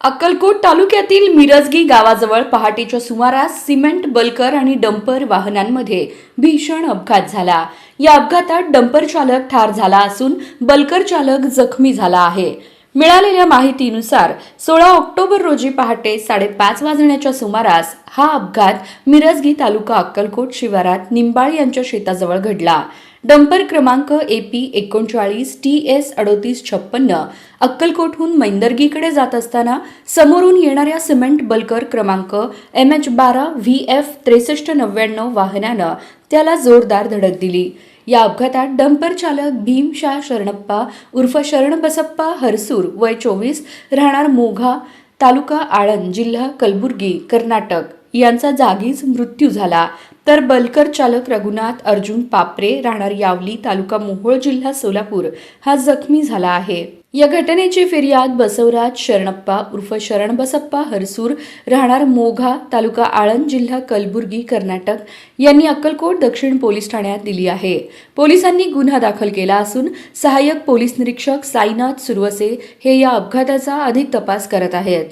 अक्कलकोट तालुक्यातील मिरजगी गावाजवळ पहाटेच्या सुमारास सिमेंट बल्कर आणि डंपर वाहनांमध्ये भीषण अपघात झाला. या अपघातात डंपर चालक ठार झाला असून बल्कर चालक जखमी झाला आहे. मिळालेल्या माहितीनुसार सोळा ऑक्टोबर रोजी पहाटे साडेपाच वाजण्याच्या सुमारास हा अपघात मिरजगी तालुका अक्कलकोट शिवारात निंबाळ यांच्या शेताजवळ घडला. डंपर क्रमांक ए पी एकोणचाळीस टी एस अडोतीस छप्पन्न अक्कलकोटहून मैंदर्गीकडे जात असताना समोरून येणाऱ्या सिमेंट बल्कर क्रमांक एम एच बारा व्ही एफ त्रेसष्ट नव्याण्णव वाहनानं त्याला जोरदार धडक दिली. या अपघातात डंपर चालक भीमशाह शरणप्पा उर्फ शरण बसप्पा हरसूर वय चोवीस राहणार मोघा तालुका आळंद जिल्हा कलबुर्गी कर्नाटक यांचा जागीच मृत्यू झाला. तर बलकर चालक रघुनाथ अर्जुन पापरे राहणार यावली तालुका मोहोळ जिल्हा सोलापूर हा जखमी झाला आहे. या घटनेची फिर्याद बसवराज शरणप्पा उर्फ शरण बसप्पा हरसूर राहणार मोघा तालुका आळंद जिल्हा कलबुर्गी कर्नाटक यांनी अक्कलकोट दक्षिण पोलीस ठाण्यात दिली आहे. पोलिसांनी गुन्हा दाखल केला असून सहाय्यक पोलीस निरीक्षक साईनाथ सुरवसे हे या अपघाताचा अधिक तपास करत आहेत.